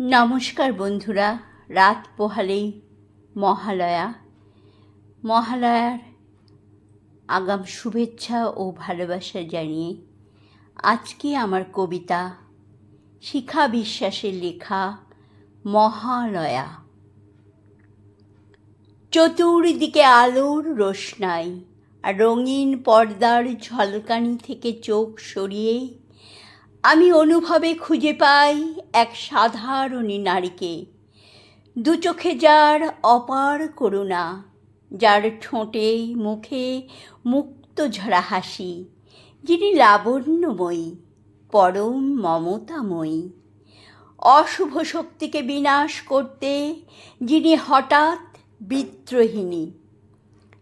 নমস্কার বন্ধুরা, রাত পোহালেই মহালয়া। মহালয়ার আগাম শুভেচ্ছা ও ভালোবাসা জানিয়ে আজকে আমার কবিতা শিখা বিশ্বাসের লেখা মহালয়া। চতুর্দিকে আলোর রোশনাই আর রঙিন পর্দার ঝলকানি থেকে চোখ সরিয়ে আমি অনুভবে খুঁজে পাই এক সাধারণী নারীকে। দু চোখে যার অপার করুণা, যার ঠোঁটে মুখে মুক্ত ঝরা হাসি, যিনি লাবণ্যময়ী, পরম মমতাময়ী। অশুভ শক্তিকে বিনাশ করতে যিনি হঠাৎ বিদ্রোহিণী।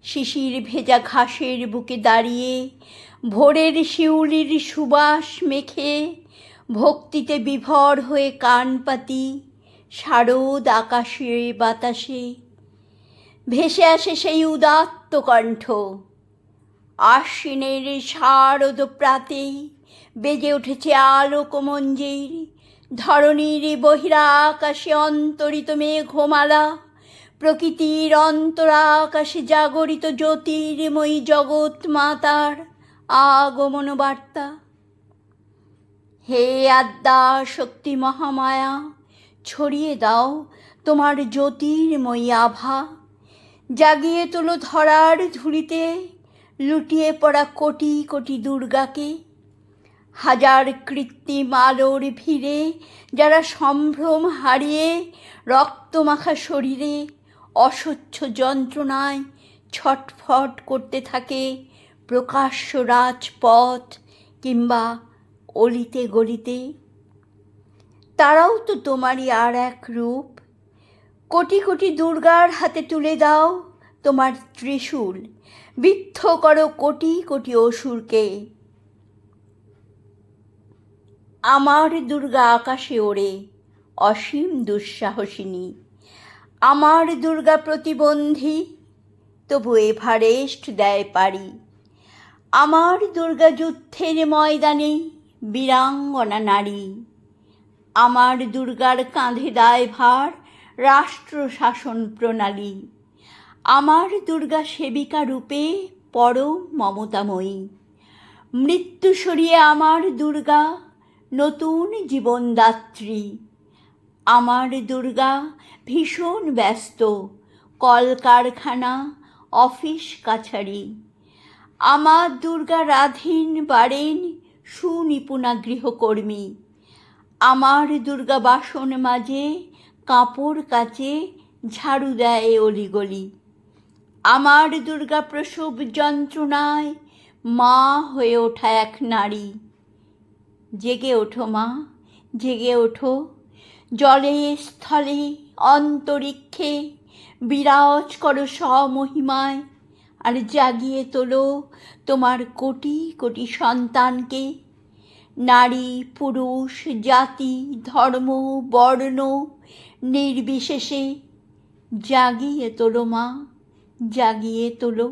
শিশির ভেজা ঘাসের বুকে দাঁড়িয়ে ভোরের শিউলির সুবাস মেখে ভক্তিতে বিভর হয়ে কান পাতি শারদ আকাশে, বাতাসে। ভেসে আসে সেই উদাত্ত কণ্ঠ। আশ্বিনের শারদ প্রাতে বেজে উঠেছে আলোক মঞ্জির ধরণীর বহিরা আকাশে অন্তরিত মেঘমালা, প্রকৃতির অন্তরা আকাশে জাগরিত জ্যোতির্ময়ী জগৎ মাতার আগমন বার্তা হে আদ্যা শক্তি মহামায়া, ছড়িয়ে দাও তোমার জ্যোতির্ময়ী আভা। জাগিয়ে তোলো ধরার ধুলিতে, লুটিয়ে পড়া কোটি কোটি দুর্গাকে। হাজার কৃত্রিম আলোর ভিড়ে, যারা সম্ভ্রম হারিয়ে রক্তমাখা শরীরে অস্বচ্ছ যন্ত্রণায় ছটফট করতে থাকে প্রকাশ্য রাজপথ কিংবা অলিতে গলিতে, তারাও তো তোমারই আর এক রূপ। কোটি কোটি দুর্গার হাতে তুলে দাও তোমার ত্রিশূল, বিদ্ধ করো কোটি কোটি অসুরকে। আমার দুর্গা আকাশে ওড়ে অসীম দুঃসাহসিনী। আমার দুর্গা প্রতিবন্ধী, তবু এভারেস্ট দেয় পারি। আমার দুর্গা যুদ্ধের ময়দানে বীরাঙ্গনা নারী। আমার দুর্গার কাঁধে দায়ভার রাষ্ট্র শাসন প্রণালী। আমার দুর্গা সেবিকা রূপে পরম মমতাময়ী। মৃত্যু সরিয়ে আমার দুর্গা নতুন জীবনদাত্রী। আমার দুর্গা ভীষণ ব্যস্ত, কলকারখানা, অফিস কাছারি। আমার দুর্গা রাধীন বাড়েন সুনিপুণা গৃহকর্মী। আমার দুর্গা বাসন মাঝে কাপড় কাচে ঝাড়ু দেয় অলিগলি। আমার দুর্গা প্রসব যন্ত্রণায় মা হয়ে ওঠা এক নারী। জেগে ওঠো মা, জেগে ওঠো। জলে, স্থলে, অন্তরিক্ষে বিরাজ করো স্বমহিমায়। আর জাগিয়ে তোলো তোমার কোটি কোটি সন্তানকে। নারী, পুরুষ, জাতি, ধর্ম, বর্ণ, নির্বিশেষে জাগিয়ে তোলো মা, জাগিয়ে তোলো।